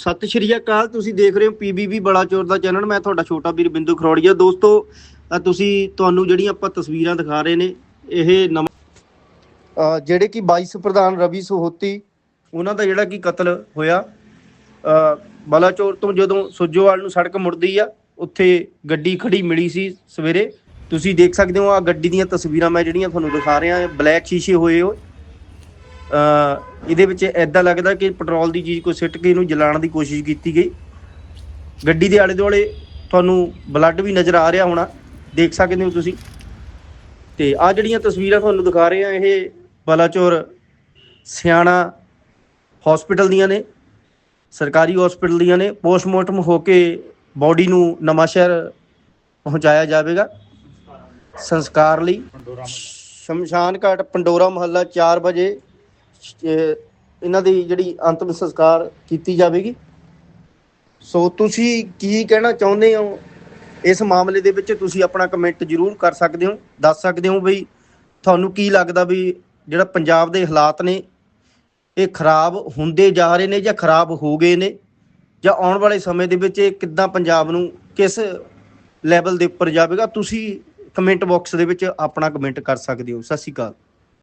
ਸਤਿ ਸ਼੍ਰੀ ਅਕਾਲ, ਤੁਸੀਂ ਦੇਖ ਰਹੇ ਹੋ ਪੀਬੀਬੀ ਬਲਾਚੌਰ ਦਾ ਚੈਨਲ, ਮੈਂ ਤੁਹਾਡਾ ਛੋਟਾ ਵੀਰ ਬਿੰਦੂ ਖਰੋੜੀਆ। ਦੋਸਤੋ ਤੁਸੀਂ, ਤੁਹਾਨੂੰ ਜਿਹੜੀਆਂ ਆਪਾਂ ਤਸਵੀਰਾਂ ਦਿਖਾ ਰਹੇ ਨੇ, ਇਹ ਨਵਾਂ ਜਿਹੜੇ ਕਿ ਵਾਈਸ ਪ੍ਰਧਾਨ ਰਵੀ ਸੋਹਤੀ, ਉਹਨਾਂ ਦਾ ਜਿਹੜਾ ਕਿ ਕਤਲ ਹੋਇਆ। ਬਲਾਚੌਰ ਤੋਂ ਜਦੋਂ ਸੁੱਜੋਵਾਲ ਨੂੰ ਸੜਕ ਮੁੜਦੀ ਆ, ਉੱਥੇ ਗੱਡੀ ਖੜੀ ਮਿਲੀ ਸੀ ਸਵੇਰੇ। ਤੁਸੀਂ ਦੇਖ ਸਕਦੇ ਹੋ ਆ ਗੱਡੀ ਦੀਆਂ ਤਸਵੀਰਾਂ ਮੈਂ ਜਿਹੜੀਆਂ ਤੁਹਾਨੂੰ ਦਿਖਾ ਰਿਹਾ, ਬਲੈਕ ਸ਼ੀਸ਼ੇ ਹੋਏ ਹੋ ਇਹਦੇ ਵਿੱਚ ਐਦਾਂ ਲੱਗਦਾ ਕਿ ਪੈਟਰੋਲ ਦੀ ਚੀਜ਼ ਕੋਈ ਸਿੱਟ ਕੇ ਇਹਨੂੰ ਜਲਾਉਣ ਦੀ ਕੋਸ਼ਿਸ਼ ਕੀਤੀ ਗਈ। ਗੱਡੀ ਦੇ ਆਲੇ ਦੁਆਲੇ ਤੁਹਾਨੂੰ ਬਲੱਡ ਵੀ ਨਜ਼ਰ ਆ ਰਿਹਾ ਹੋਣਾ। ਦੇਖ ਸਕਦੇ ਹੋ ਤੁਸੀਂ। ਤੇ ਆ ਜਿਹੜੀਆਂ ਤਸਵੀਰਾਂ ਤੁਹਾਨੂੰ ਦਿਖਾ ਰਹੇ ਆ ਇਹ ਬਲਾਚੌਰ ਸਿਆਣਾ ਹਸਪੀਟਲ ਦੀਆਂ ਨੇ। ਸਰਕਾਰੀ ਹਸਪੀਟਲ ਦੀਆਂ ਨੇ। ਪੋਸਟਮਾਰਟਮ ਹੋ ਕੇ ਬਾਡੀ ਨੂੰ ਨਵਾਂਸ਼ਹਿਰ ਪਹੁੰਚਾਇਆ ਜਾਵੇਗਾ। ਸੰਸਕਾਰ ਲਈ। ਸ਼ਮਸ਼ਾਨ ਘਾਟ, ਪੰਡੋਰਾ ਮਹੱਲਾ 4 ਵਜੇ ਇਹਨਾਂ ਦੀ ਜਿਹੜੀ ਅੰਤਮ ਸੰਸਕਾਰ ਕੀਤੀ ਜਾਵੇਗੀ। ਸੋ ਤੁਸੀਂ ਕੀ ਕਹਿਣਾ ਚਾਹੁੰਦੇ ਹੋ? ਇਸ ਮਾਮਲੇ ਦੇ ਵਿੱਚ ਤੁਸੀਂ ਆਪਣਾ ਕਮੈਂਟ ਜ਼ਰੂਰ ਕਰ ਸਕਦੇ ਹੋ, ਦੱਸ ਸਕਦੇ ਹੋ ਬਈ ਤੁਹਾਨੂੰ ਕੀ ਲੱਗਦਾ ਵੀ ਜਿਹੜਾ ਪੰਜਾਬ ਦੇ ਹਾਲਾਤ ਨੇ, ਇਹ ਖਰਾਬ ਹੁੰਦੇ ਜਾ ਰਹੇ ਨੇ ਜਾਂ ਖਰਾਬ ਹੋ ਗਏ ਨੇ? ਜਾਂ ਆਉਣ ਵਾਲੇ ਸਮੇਂ ਦੇ ਵਿੱਚ ਇਹ ਕਿੱਦਾਂ ਪੰਜਾਬ ਨੂੰ ਕਿਸ ਲੈਵਲ ਦੇ ਉੱਪਰ ਜਾਵੇਗਾ? ਤੁਸੀਂ ਕਮੈਂਟ ਬਾਕਸ ਦੇ ਵਿੱਚ ਆਪਣਾ ਕਮੈਂਟ ਕਰ ਸਕਦੇ ਹੋ। ਸਤਿ ਸ਼੍ਰੀ ਅਕਾਲ।